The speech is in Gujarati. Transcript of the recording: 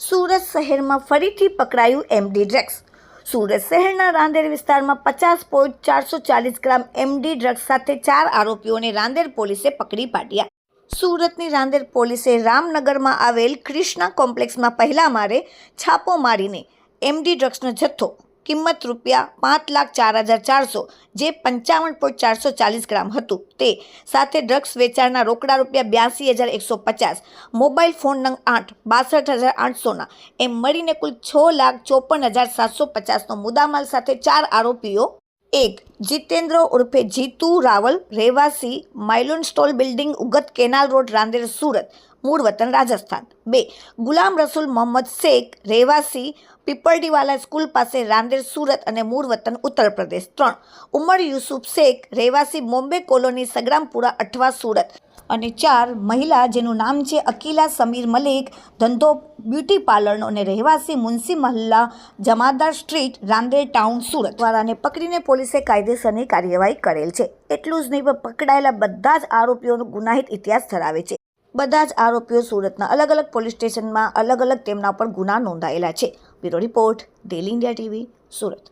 સુરત શહેરમાં ફરીથી પકડાયું એમડી ડ્રગ્સ સુરત શહેરના રાંદેર વિસ્તારમાં પચાસ પોઈન્ટ ચારસો ચાલીસ ગ્રામ એમડી ડ્રગ્સ સાથે ચાર આરોપીઓને રાંદેર પોલીસે પકડી પાડ્યા. સુરતની રાંદેર પોલીસે રામનગરમાં આવેલ ક્રિષ્ના કોમ્પ્લેક્સમાં પહેલા મારે છાપો મારીને એમડી ડ્રગ્સનો જથ્થો કિંમત રૂપિયા પાંચ લાખ ચાર હજાર ચારસો, જે પંચાવન પોઈન્ટ ચારસો ચાલીસ ગ્રામ હતું. તે સાથે ડ્રગ્સ વેચાણના રોકડા રૂપિયા બ્યાસી હજાર એકસો પચાસ, મોબાઈલ ફોન નંગ આઠ, બાસઠ હજાર આઠસોના એમ મળીને કુલ છ લાખ ચોપન હજાર સાતસો પચાસનો મુદ્દામાલ સાથે ચાર આરોપીઓ. એક, જીતેન્દ્ર ઉર્ફે જીતુ રાવલ, રહેવાસી, માઇલોન stall building Ugat canal road, Rander, Surat. મૂળ વતન રાજસ્થાન. બે, ગુલામ રસૂલ મોહમ્મદ શેખ રહેવાસી પીપળડીવાલા સ્કૂલ પાસે રાંદેર સુરત અને મૂળ વતન ઉત્તર પ્રદેશ ત્રણ, ઉમર યુસુફ શેખ રહેવાસી બોમ્બે કોલોની સગ્રામપુરા અઠવા સુરત. અને ચાર, મહિલા જેનું નામ છે અકીલા સમીર મલિક, ધંધો, બ્યુટી પાર્લરનો અને રહેવાસી મુન્સી મહલ્લા જમાદાર સ્ટ્રીટ, રાંદેર ટાઉન, સુરત. વાળાને પકડીને પોલીસે કાયદેસરની કાર્યવાહી કરેલ છે. એટલું જ નહીં પણ પકડાયેલા બધા જ આરોપીઓનો ગુનાહિત ઇતિહાસ ધરાવે છે. બધા જ આરોપીઓ સુરતના અલગ અલગ પોલીસ સ્ટેશનમાં અલગ અલગ તેમના પર ગુના નોંધાયેલા છે. Bureau report, daily India TV, Surat.